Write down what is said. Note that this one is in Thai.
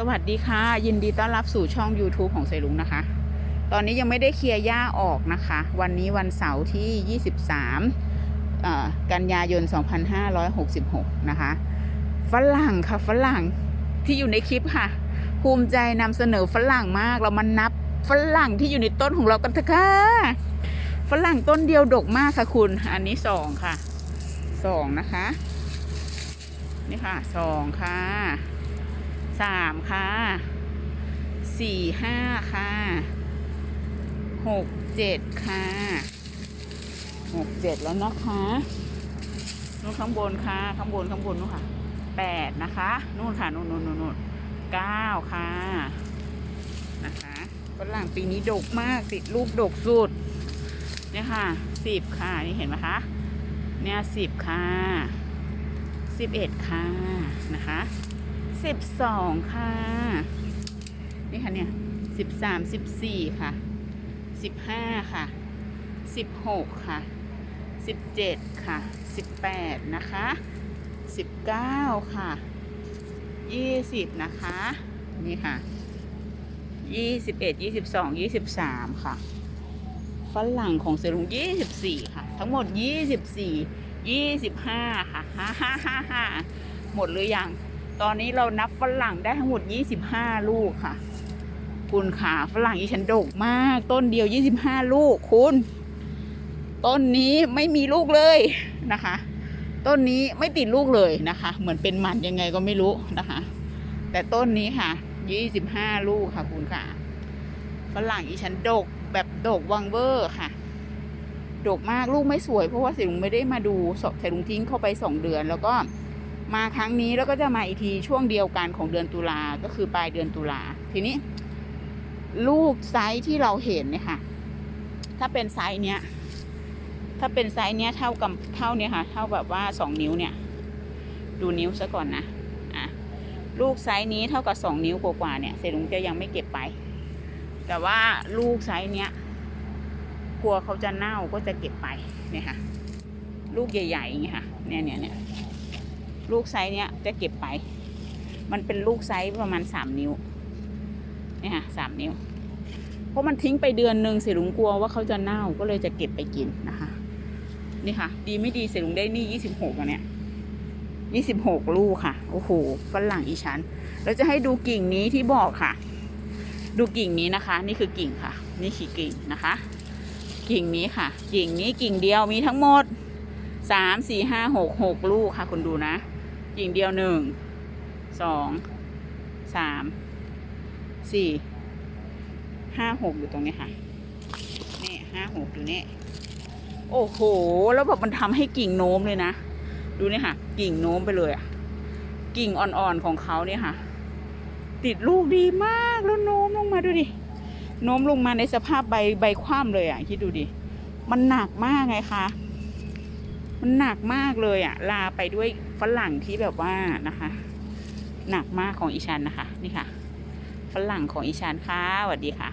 สวัสดีค่ะ ยินดีต้อนรับสู่ช่อง YouTube ของเซรุงนะคะ ตอนนี้ยังไม่ได้เคลียร์หญ้าออกนะคะ วันนี้วันเสาร์ที่ 23 กันยายน 2566 นะคะ ฝรั่งค่ะฝรั่งที่อยู่ในคลิปค่ะ ภูมิใจนำเสนอฝรั่งมากเรามานับฝรั่งที่อยู่ในต้นของเรากันเถอะค่ะ ฝรั่งต้นเดียวดกมากค่ะคุณ อันนี้สองค่ะสองนะคะ นี่ค่ะสองค่ะ สามค่ะสี่ห้าค่ะหกเจ็ดค่ะหกเจ็ดแล้วนะคะนู่นข้างบนค่ะข้างบนข้างบนนู่นค่ะแปดนะคะนู่นค่ะนู่นนู่นนู่นเก้าค่ะนะคะฝรั่งปีนี้ดกมากติดลูกดกสุดเนี่ยค่ะสิบค่ะนี่เห็นไหมคะเนี่ยสิบค่ะสิบเอ็ดค่ะนะคะ สิบสองค่ะ นี่ค่ะเนี่ยสิบสามสิบสี่ค่ะสิบห้าค่ะสิบหกค่ะสิบเจ็ดค่ะสิบแปดนะคะสิบเก้าค่ะยี่สิบนะคะ นี่ค่ะยี่สิบเอ็ดยี่สิบสองยี่สิบสามค่ะฝรั่งของเซรุงยี่สิบสี่ค่ะ ทั้งหมดยี่สิบสี่ยี่สิบห้าค่ะฮ่าฮ่าฮ่าฮ่าหมดหรือยัง ตอนนี้เรานับฝรั่งได้ทั้งหมดยี่สิบห้าลูกค่ะ คุณขาฝรั่งอีฉันดกมาก ต้นเดียวยี่สิบห้าลูกคุณ ต้นนี้ไม่มีลูกเลยนะคะ ต้นนี้ไม่ติดลูกเลยนะคะ เหมือนเป็นมันยังไงก็ไม่รู้นะคะ แต่ต้นนี้ค่ะยี่สิบห้าลูกค่ะ คุณค่ะฝรั่งอีฉันดกแบบดกวังเวอร์ค่ะดกมากลูกไม่สวยเพราะว่าเสลุงไม่ได้มาดูสเสลุงทิ้งเข้าไปสองเดือนแล้วก็ มาครั้งนี้แล้วก็จะมาอีกทีช่วงเดียวกันของเดือนตุลาก็คือปลายเดือนตุลาทีนี้ ลูกไซส์ที่เราเห็นเนี่ยค่ะ ถ้าเป็นไซส์เนี้ย ถ้าเป็นไซส์เนี้ยเท่ากับเท่าเนี้ยค่ะ เท่าแบบว่าสองนิ้วเนี่ย ดูนิ้วซะก่อนนะอะลูกไซส์นี้เท่ากับสองนิ้วกว่าๆเนี่ยเสลุงจะยังไม่เก็บไป แต่ว่าลูกไซส์เนี้ยกลัวเขาจะเน่าก็จะเก็บไปเนี่ยค่ะ ลูกใหญ่ๆอย่างเงี้ยค่ะ เนี่ยเนี่ยเนี่ย ลูกไซส์เนี้ยจะเก็บไป มันเป็นลูกไซส์ประมาณสามนิ้ว เนี่ยค่ะสามนิ้ว เพราะมันทิ้งไปเดือนหนึ่งเสลุงกลัวว่าเขาจะเน่าก็เลยจะเก็บไปกินนะคะ นี่ค่ะ ดีไม่ดีเสลุงได้นี่ยี่สิบหกอันเนี้ยยี่สิบหกลูกค่ะ โอ้โหฝรั่งอีชั้นเราจะให้ดูกิ่งนี้ที่บอกค่ะ ดูกิ่งนี้นะคะ นี่คือกิ่งค่ะ นี่คือกิ่งนะคะ กิ่งนี้ค่ะ กิ่งนี้กิ่งเดียวมีทั้งหมดสามสี่ห้าหกหกลูกค่ะคุณดูนะ กิ่งเดียวหนึ่งสองสามสี่ห้าหกอยู่ตรงนี้ค่ะนี่ห้าหกอยู่นี่โอ้โห แล้วแบบมันทำให้กิ่งโน้มเลยนะ ดูนี่ค่ะ กิ่งโน้มไปเลยอะกิ่งอ่อนๆของเขาเนี่ยค่ะ ติดลูกดีมากแล้วโน้มลงมาดูดิ โน้มลงมาในสภาพใบใบคว่ำเลยอะ คิดดูดิ มันหนักมากไงคะ มันหนักมากเลยอะ ลาไปด้วยฝรั่งที่แบบว่านะคะ หนักมากของอีชันนะคะ นี่ค่ะ ฝรั่งของอีชันค่ะสวัสดีค่ะ